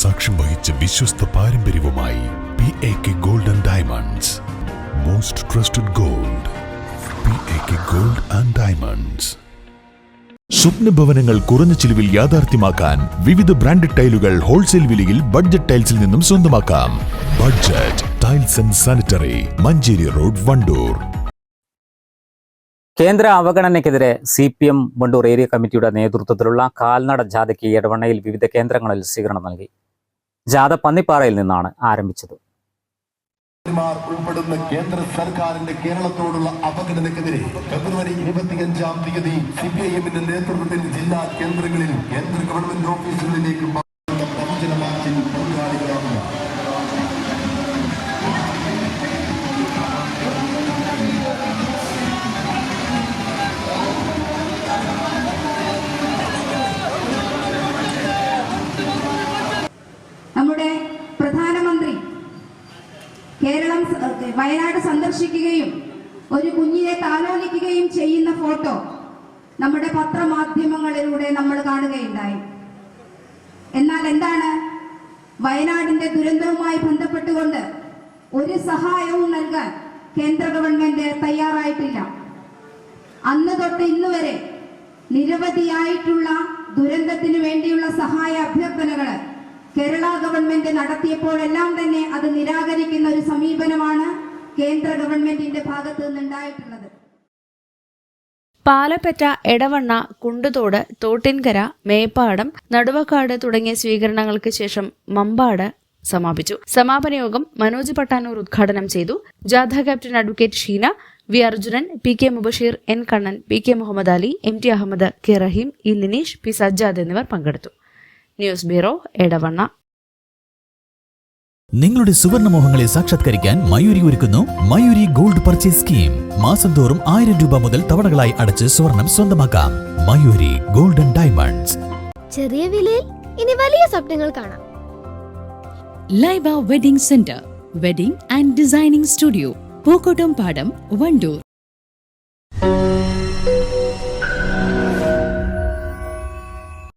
സാക്ഷ്യം വഹിച്ച വിശ്വസ്ത പാരമ്പര്യവുമായി P A K gold and diamonds most trusted gold P A K gold and diamonds സ്വപ്ന ഭവനങ്ങൾ കുറഞ്ഞ ചിലവിൽ യാഥാർത്ഥ്യമാക്കാൻ വിവിധ ബ്രാൻഡഡ് ടൈലുകൾ ഹോൾസെയിൽ വിലയിൽ ബഡ്ജറ്റ് ടൈൽസിൽ നിന്നും സ്വന്തമാക്കാം. Budget tiles and sanitary Manjeri road Wandoor. കേന്ദ്ര അവഗണനയ്ക്കെതിരെ C P M Wandoor area കമ്മിറ്റിയുടെ നേതൃത്വത്തിലുള്ള കാൽനട ജാഥയ്ക്ക് എടവണ്ണയിൽ വിവിധ കേന്ദ്രങ്ങളിൽ സ്വീകരണം നൽകി. ജാഥ പന്നിപ്പാറയിൽ നിന്നാണ് ആരംഭിച്ചത്. ഉൾപ്പെടുന്ന കേന്ദ്ര സർക്കാരിന്റെ കേരളത്തോടുള്ള അപകടനക്കെതിരെ ഫെബ്രുവരി ഇരുപത്തിയഞ്ചാം തീയതി സി പി ഐ എമ്മിന്റെ നേതൃത്വത്തിൽ ജില്ലാ കേന്ദ്രങ്ങളിൽ കേന്ദ്ര ഗവൺമെന്റ് ഓഫീസുകളിലേക്ക് പ്രവചന മാർച്ചിൽ പങ്കാളികളാകുക നമ്മുടെ പ്രധാനമന്ത്രി കേരളം വയനാട് സന്ദർശിക്കുകയും ഒരു കുഞ്ഞിനെ താലോലിക്കുകയും ചെയ്യുന്ന ഫോട്ടോ നമ്മുടെ പത്രമാധ്യമങ്ങളിലൂടെ നമ്മൾ കാണുകയുണ്ടായി. എന്നാൽ എന്താണ്? വയനാടിന്റെ ദുരന്തവുമായി ബന്ധപ്പെട്ടുകൊണ്ട് ഒരു സഹായവും നൽകാൻ കേന്ദ്ര ഗവൺമെന്റ് തയ്യാറായിട്ടില്ല. അന്ന് തൊട്ട് ഇന്ന് വരെ നിരവധിയായിട്ടുള്ള ദുരന്തത്തിന് വേണ്ടിയുള്ള സഹായ അഭ്യർത്ഥനകൾ കേരള ഗവൺമെന്റ് നടത്തിയപ്പോഴെല്ലാം തന്നെ അത് നിരാകരിക്കുന്ന ഒരു സമീപനമാണ് കേന്ദ്ര ഗവൺമെന്റിന്റെ ഭാഗത്ത് നിന്നുണ്ടായിട്ടുള്ളത്. പാലപ്പറ്റ എടവണ്ണ കുണ്ടുതോട് തോട്ടിൻകര മേപ്പാടം നടുവക്കാട് തുടങ്ങിയ സ്വീകരണങ്ങൾക്ക് ശേഷം മമ്പാട് സമാപിച്ചു. സമാപന യോഗം മനോജ് പട്ടാനൂർ ഉദ്ഘാടനം ചെയ്തു. ജാഥ captain advocate Sheena V Arjunan P K Mubasheer N Kannan P K Muhammad Ali M T Ahammed K Raheem E Lineesh P Sajjad എന്നിവർ പങ്കെടുത്തു. News bureau Edavanna. നിങ്ങളുടെ സുവർണമോഹങ്ങളെ സാക്ഷാത്കരിക്കാൻ മയൂരി ഒരുക്കുന്നു മയൂരി ഗോൾഡ് പർച്ചേസ് സ്കീം. മാസം തോറും ആയിരം രൂപ മുതൽ തവണകളായി അടച്ച് സ്വർണം സ്വന്തമാക്കാം. Mayuri golden diamonds. ചെറിയ വിലയിൽ ഇനി വലിയ സ്വപ്നങ്ങൾ കാണാം. Laiba wedding centre wedding and designing studio Pookkottumpadam Wandoor.